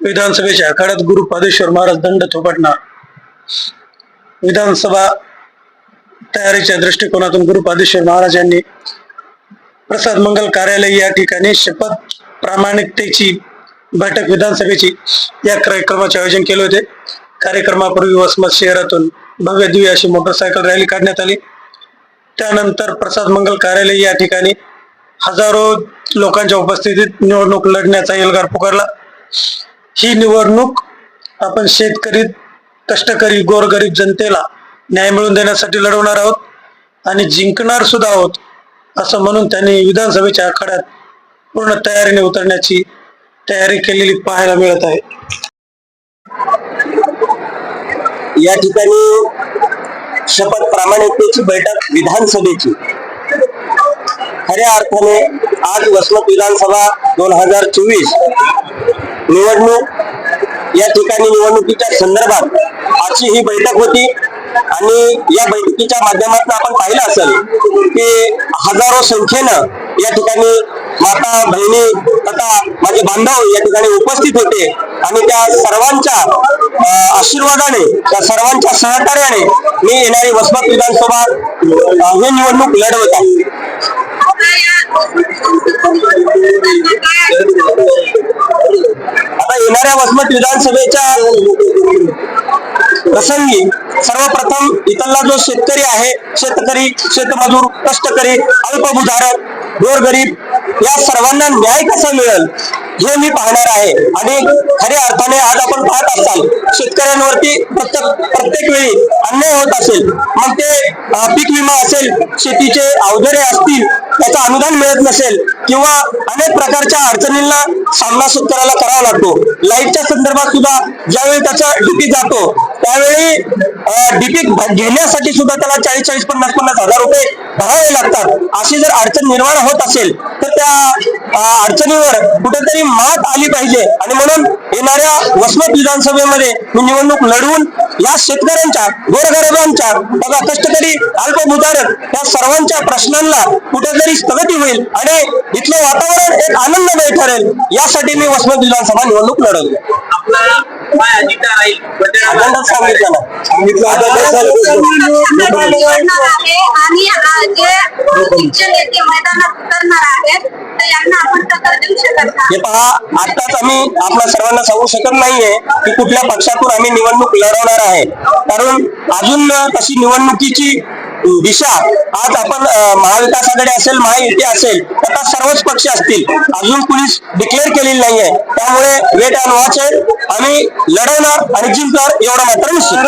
विधानसभेच्या आखाड्यात गुरु पादेश्वर महाराज दंड थोपटणार. विधानसभा तयारीच्या दृष्टिकोनातून गुरु पादेश्वर महाराज यांनी प्रसाद मंगल कार्यालय या ठिकाणी शपथ प्रामाणिकतेची बैठक विधानसभेची या कार्यक्रमाचे आयोजन केले होते. कार्यक्रमापूर्वी वसमत शहरातून भव्य दिव्य अशी मोटरसायकल रॅली काढण्यात आली. त्यानंतर प्रसाद मंगल कार्यालय या ठिकाणी हजारो लोकांच्या उपस्थितीत निवडणूक लढण्याचा एल्गार पुकारला. ही निवडणूक आपण शेतकरी कष्टकरी गोरगरीब जनतेला न्याय मिळवून देण्यासाठी लढवणार आहोत आणि जिंकणार सुद्धा आहोत असं म्हणून त्यांनी विधानसभेच्या आखाड्यात पूर्ण तयारीने उतरण्याची तयारी केलेली पाहायला मिळत आहे. या ठिकाणी शपथ प्रामाणिकतेची बैठक विधानसभेची. खऱ्या अर्थाने आज वसमत विधानसभा दोन हजार चोवीस निवडणूक या ठिकाणी निवडणुकीच्या संदर्भात आजची ही बैठक होती. आणि या बैठकीच्या माध्यमातून आपण पाहिलं असेल की हजारो संख्येनं या ठिकाणी माता बहिणी तथा माझे बांधव या ठिकाणी उपस्थित होते. आणि त्या सर्वांच्या आशीर्वादाने त्या सर्वांच्या सहकार्याने मी येणारी वसमत विधानसभा ही निवडणूक लढवत आहे. येणाऱ्या वसमत विधानसभेच्या प्रसंगी सर्वप्रथम इथला जो शेतकरी आहे शेतकरी शेतमजूर कष्टकरी अल्पभूधारक गोरगरीब या सर्वांना न्याय कसा मिळेल हे मी पाहणार आहे. आणि खऱ्या अर्थाने आज आपण पाहत असाल शेतकऱ्यांवरती प्रत्येक प्रत्येक वेळी अन्याय होत असेल मग ते पीक विमा असेल शेतीचे अवजारे असतील त्याचं अनुदान मिळत नसेल किंवा अनेक प्रकारच्या अडचणींना सामना शेतकऱ्याला करावा लागतो. लाईटच्या संदर्भात सुद्धा ज्यावेळी त्याचा डीपी जातो त्यावेळी डीपी घेण्यासाठी सुद्धा त्याला चाळीस चाळीस पन्नास पन्नास हजार रुपये भरावे लागतात. अशी जर अडचण निर्माण होत असेल तर त्या अडचणीवर कुठेतरी मात आली पाहिजे. आणि म्हणून येणाऱ्या वसमत विधानसभेमध्ये मी निवडणूक लढवून या शेतकऱ्यांच्या गोरगरिबांच्या बघा कष्टकरी अल्पभूधारक या सर्वांच्या प्रश्नांना कुठेतरी स्थगती होईल. आणि इथलं वातावरण एक आनंदमय ठरेल. यासाठी मी वसमत विधानसभा निवडणूक लढवली. अजेंडा सांगितलं ना सांगितलं लढणार आहे आणि आ- जे वृत्तीचे नेते मैदानात उतरणार आहेत तर यांना आपण टक्कर देऊ शकत नाही. हे पहा आताच आम्ही आपल्या सर्वांना सांगू शकत नाहीये की कुठल्या पक्षातून आम्ही निवडणूक लढवणार आहे. कारण अजून तशी निवडणुकीची दिशा. आज आपण महाविकास आघाडी असेल महायुती असेल आता सर्वच पक्ष असतील. अजून पोलीस डिक्लेअर केलेली नाहीये. त्यामुळे वेट अँड वॉच आहे. आम्ही लढवणार आणि जिंकणार एवढं मात्र निश्चित.